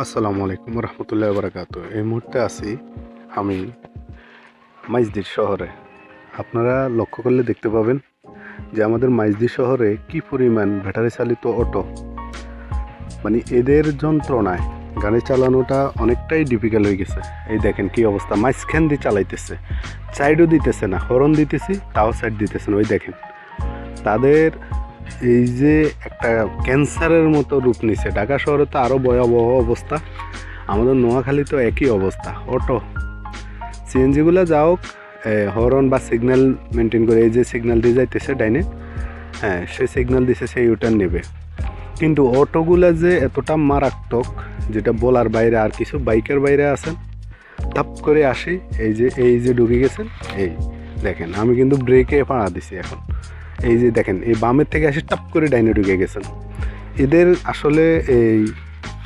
আসসালামু আলাইকুম রহমতুল্লাহ বারাকাতু এই মুহূর্তে আছি আমি মাইজদির শহরে। আপনারা লক্ষ্য করলে দেখতে পাবেন যে আমাদের মাইজদি শহরে কি পরিমাণ ব্যাটারি চালিত অটো মানে এদের যন্ত্রণায় গাড়ি চালানোটা অনেকটাই ডিফিকাল্ট হয়ে গেছে। এই দেখেন কি অবস্থা, মাঝখান দিয়ে চালাইতেছে সাইডও দিতেছে না হরন দিতেছি, তাও সাইড দিতেছে না, ওই দেখেন। তাদের এই যে একটা ক্যান্সারের মতো রূপ নিছে। ঢাকা শহরে তো আরও ভয়াবহ অবস্থা। আমাদের নোয়াখালী তো একই অবস্থা। অটো। সিএনজিগুলো যাও হরন বা সিগন্যাল মেনটেন করে, এই যে সিগন্যাল দিয়ে যাইতেছে ডাইনে হ্যাঁ সে সিগন্যাল দিছে, সেই ইউটার্ন নেবে। কিন্তু অটোগুলো যে এতটা মারাত্মক, যেটা বলার বাইরে আর কিছু বাইকের বাইরে আছেন, তাপ করে আসি, এই যে এই যে ঢুকে গেছেন, এই দেখেন, আমি কিন্তু ব্রেকে পাড়া দিছি এখন। এই যে দেখেন, এই বামের থেকে আসে টাপ করে ডাইনে ঢুকে গেছেন। এদের আসলে এই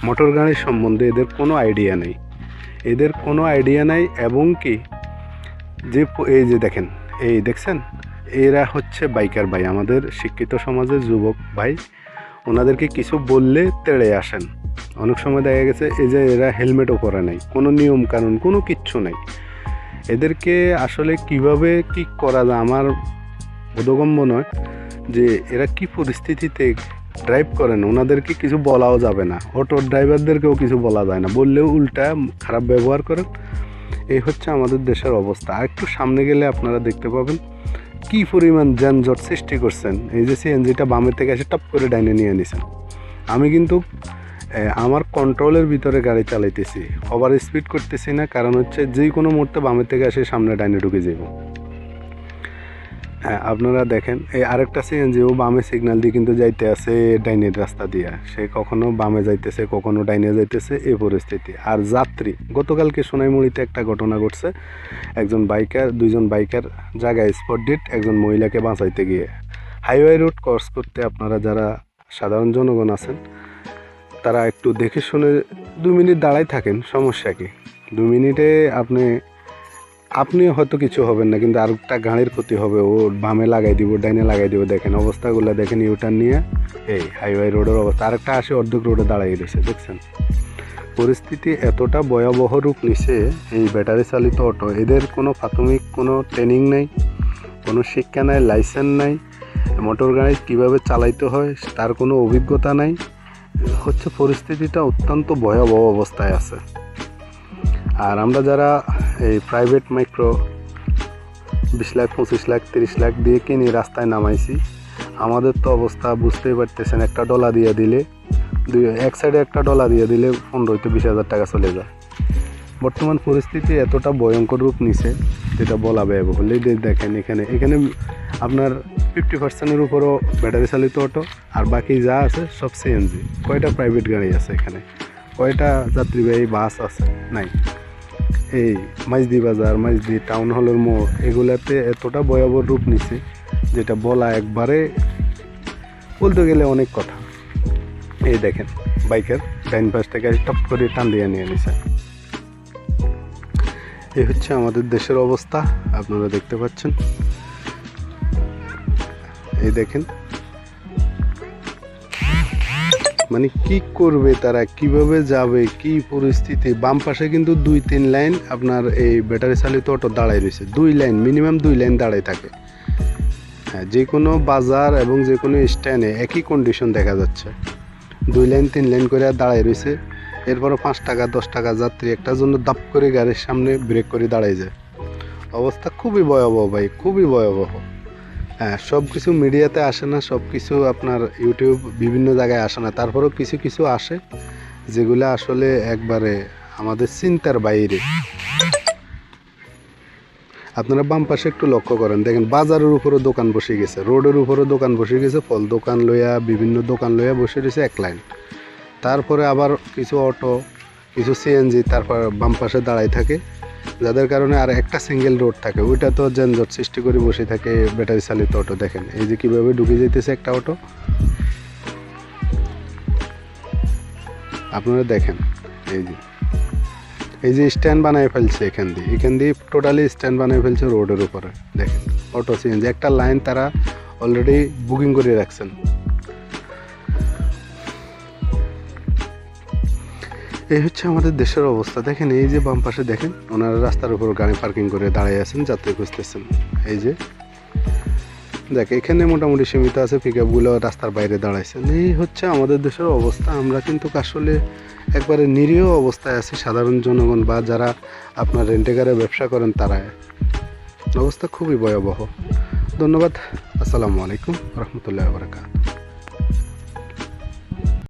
মোটর গাড়ির সম্বন্ধে এদের কোনো আইডিয়া নেই। এদের কোনো আইডিয়া নাই এবং কি, যে এই যে দেখেন, এই দেখছেন, এরা হচ্ছে বাইকার ভাই, আমাদের শিক্ষিত সমাজের যুবক ভাই। ওনাদেরকে কিছু বললে তেড়ে আসেন। অনেক সময় দেখা গেছে, এই যে এরা হেলমেটও পরে নাই, কোনো নিয়ম কানুন, কোনো কিচ্ছু নাই। এদেরকে আসলে কীভাবে কি করা যায়? আমার বোধগম্য নয় যে এরা কি পরিস্থিতিতে ড্রাইভ করেন, ওনাদেরকে কিছু বলাও যাবে না। অটো ড্রাইভারদেরকেও কিছু বলা যায় না। বললেও উল্টা খারাপ ব্যবহার করেন। এই হচ্ছে আমাদের দেশের অবস্থা। আর একটু সামনে গেলে আপনারা দেখতে পাবেন কি পরিমাণ যানজট সৃষ্টি করছেন। এই যে সিএনজিটা বামের থেকে এসে টপ করে ডাইনে নিয়ে নিছেন। আমি কিন্তু আমার কন্ট্রোলের ভিতরে গাড়ি চালাইতেছি। ওভার স্পিড করতেছি না, কারণ হচ্ছে যে কোনো মুহূর্তে বামের থেকে এসে সামনে ডাইনে ঢুকে যাব হ্যাঁ আপনারা দেখেন, এই আরেকটা সিএনজি ও বামে সিগন্যাল দিয়ে কিন্তু যাইতে আছে ডাইনের রাস্তা দিয়ে। সে কখনো বামে যাইতেছে, কখনো ডাইনে যাইতেছে এই পরিস্থিতি। আর যাত্রী, গতকালকে সোনাইমুড়িতে একটা ঘটনা ঘটছে। একজন বাইকার, দুইজন বাইকার জায়গায় স্পট ডিট একজন মহিলাকে বাঁচাইতে গিয়ে। হাইওয়ে রুট ক্রস করতে আপনারা যারা সাধারণ জনগণ আছেন, তারা একটু দেখে শুনে দু মিনিট দাঁড়াই থাকেন, সমস্যা কি? দু মিনিটে আপনি আপনি হয়তো কিছু হবেন না, কিন্তু আরেকটা গাড়ির ক্ষতি হবে। ও বামে লাগাই দিব, ডাইনে লাগাই দিব। দেখেন অবস্থাগুলো, দেখেন ইউটার্ন নিয়ে। এই হাইওয়ে রোডের অবস্থা। আরেকটা আসে অর্ধেক রোডে দাঁড়াই রয়েছে, দেখছেন? পরিস্থিতি এতটা ভয়াবহ রূপ নিছে, এই ব্যাটারি চালিত অটো এদের কোনো প্রাথমিক কোনো ট্রেনিং নেই, কোনো শিক্ষা নাই লাইসেন্স নাই। মোটর গাড়ি কীভাবে চালাইতে হয়, তার কোনো অভিজ্ঞতা নাই। হচ্ছে পরিস্থিতিটা অত্যন্ত ভয়াবহ অবস্থায় আছে। আর আমরা যারা এই প্রাইভেট মাইক্রো বিশ লাখ, পঁচিশ লাখ, তিরিশ লাখ দিয়ে কিনে রাস্তায় নামাইছি। আমাদের তো অবস্থা বুঝতেই পারতেছেন, একটা ডলা দিয়ে দিলে, দুই, এক সাইডে একটা ডলা দিয়ে দিলে পনেরো হইতে বিশ হাজার টাকা চলে যায়। বর্তমান পরিস্থিতি এতটা ভয়ঙ্কর রূপ নিছে, যেটা বলা ব্যয়বহুল। এই যে দেখেন এখানে এখানে আপনার ফিফটি পার্সেন্টের উপরও ব্যাটারি চালিত অটো আর বাকি যা আছে সব সিএনজি কয়টা প্রাইভেট গাড়ি আছে এখানে? কয়টা যাত্রীবাহী বাস আছে? নাই। এই মাইজদি বাজার, মাইজদি টাউন হলের মোড়, এগুলাতে এতটা ভয়াবহ রূপ নিছে যেটা বলা একবারে বলতে গেলে অনেক কথা। এই দেখেন, বাইকের ডাইন পাশ থেকে টপ করে টান দিয়ে নিয়ে নিছে। এই হচ্ছে আমাদের দেশের অবস্থা, আপনারা দেখতে পাচ্ছেন। এই দেখেন মানে কি করবে তারা, কীভাবে যাবে, কি পরিস্থিতি? বাম পাশে কিন্তু দুই, তিন লাইন আপনার এই ব্যাটারি চালিত অটো দাঁড়ায় রয়েছে। দুই লাইন মিনিমাম দুই লাইন দাঁড়ায় থাকে। হ্যাঁ যে কোনো বাজার এবং যে কোনো স্ট্যান্ডে একই কন্ডিশন দেখা যাচ্ছে। দুই লাইন, তিন লাইন করে দাঁড়ায় রয়েছে। এরপরও পাঁচ টাকা, দশ টাকা যাত্রী একটার জন্য দাপ করে গাড়ির সামনে ব্রেক করে দাঁড়ায় যায়। অবস্থা খুবই ভয়াবহ ভাই, খুবই ভয়াবহ। হ্যাঁ সব কিছু মিডিয়াতে আসে না সব কিছু আপনার ইউটিউব বিভিন্ন জায়গায় আসে না। তারপরেও কিছু কিছু আসে, যেগুলো আসলে একবারে আমাদের চিন্তার বাইরে। আপনারা বাম পাশে একটু লক্ষ্য করেন, দেখেন বাজারের উপরে দোকান বসে গেছে, রোডের উপরে দোকান বসে গেছে, ফল দোকান লইয়া, বিভিন্ন দোকান লইয়া বসে রয়েছে এক লাইন। তারপরে আবার কিছু অটো, কিছু সিএনজি তারপর বাম পাশে দাঁড়াই থাকে। যাদের কারণে আর একটা সিঙ্গেল রোড থাকে, ওইটা তো যানজট সৃষ্টি করে বসে থাকে ব্যাটারি চালিত অটো দেখেন। এই যে কীভাবে ঢুকে যেতেছে একটা অটো আপনারা দেখেন, এই যে। এই যে স্ট্যান্ড বানায় ফেলছে এখান দিয়ে। এখান দিয়ে টোটালি স্ট্যান্ড বানায় ফেলছে রোডের উপরে। দেখেন অটো সিএনজি একটা লাইন তারা অলরেডি বুকিং করে রাখছেন। এই হচ্ছে আমাদের দেশের অবস্থা। দেখেন, এই যে বাম পাশে দেখেন, ওনারা রাস্তার উপর গাড়ি পার্কিং করে দাঁড়িয়ে আছেন, যাত্রী খুঁজতেছেন। এই যে, দেখ, এখানে মোটামুটি সীমিত আছে পিক আপগুলো রাস্তার বাইরে দাঁড়াইছেন। এই হচ্ছে আমাদের দেশের অবস্থা। আমরা কিন্তু আসলে একবারে নিরীহ অবস্থায় আছি, সাধারণ জনগণ বা যারা আপনার রেন্টেকারে ব্যবসা করেন তারা অবস্থা খুবই ভয়াবহ। ধন্যবাদ। আসসালামু আলাইকুম রহমতুল্লাহ বারকাত